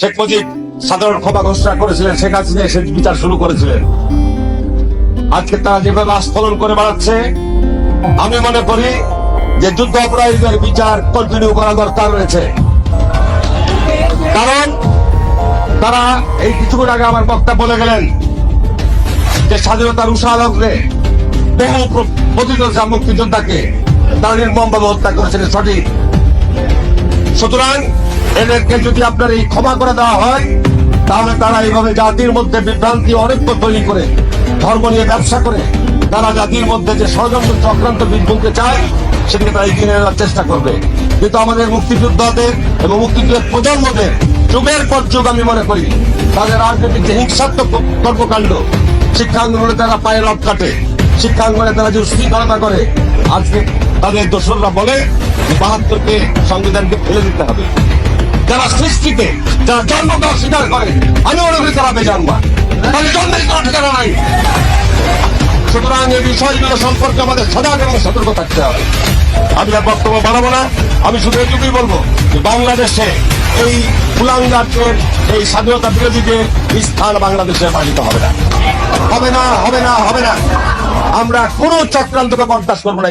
শেখ মুজিব সাধারণ ক্ষমা ঘোষণা করেছিলেন, শেখ হাসিনা এসে বিচার শুরু করেছিলেন। আজকে তারা যেভাবে আস্ফলন করে বেড়াচ্ছে, আমি মনে করি যে যুদ্ধ অপরাধীদের বিচার কন্টিনিউ করা দরকার রয়েছে। কারণ তারা এই কিছুক্ষণ আগে আমার বক্তা বলে গেলেন যে স্বাধীনতার উষা লগ্নে বহু প্রতিযোগিতা মুক্তিযোদ্ধাকে তারা নির্মমভাবে হত্যা করেছিলেন সঠিক। সুতরাং এদেরকে যদি আপনার এই ক্ষমা করে দেওয়া হয়, তাহলে তারা এইভাবে জাতির মধ্যে বিভ্রান্তি, অনেক তৈরি করে, ধর্ম নিয়ে ব্যবসা করে, তারা জাতির মধ্যে যে ষড়যন্ত্র, চক্রান্ত বিদ্যুৎকে চায় সেটাকে তারা এগিয়ে নেওয়ার চেষ্টা করবে। কিন্তু আমাদের মুক্তিযোদ্ধাদের এবং মুক্তিযুদ্ধের প্রজন্মদের যুগের পর যুগ আমি মনে করি, তাদের রাজনৈতিক যে হিংসাত্মক কর্মকাণ্ড, শিক্ষাঙ্গনে তারা পায়ে রব কাটে, শিক্ষাঙ্গনে তারা যে উশৃঙ্খলতা করে, আজকে তাদের দোসররা বলে, বাহাত্তরকে সংবিধানকে ফেলে দিতে হবে। যারা সৃষ্টিতে, যারা জন্মকে অস্বীকার করে, আমি মনে করি তারা বেজানবা তাদের জন্মের কোনো ঠিকানা নাই। সুতরাং এই বিষয়গুলো সম্পর্কে আমাদের সজাগ এবং সতর্ক থাকতে হবে। আমি আর বক্তব্য বাড়াবো না। আমি শুধু এটুকুই বলব যে বাংলাদেশে এই কুলাঙ্গারদের, এই স্বাধীনতা বিরোধীদের স্থান বাংলাদেশে পালিত হবে না। হবে না হবে না হবে না। আমরা কোনো চক্রান্তকে বরদাস্ত করব না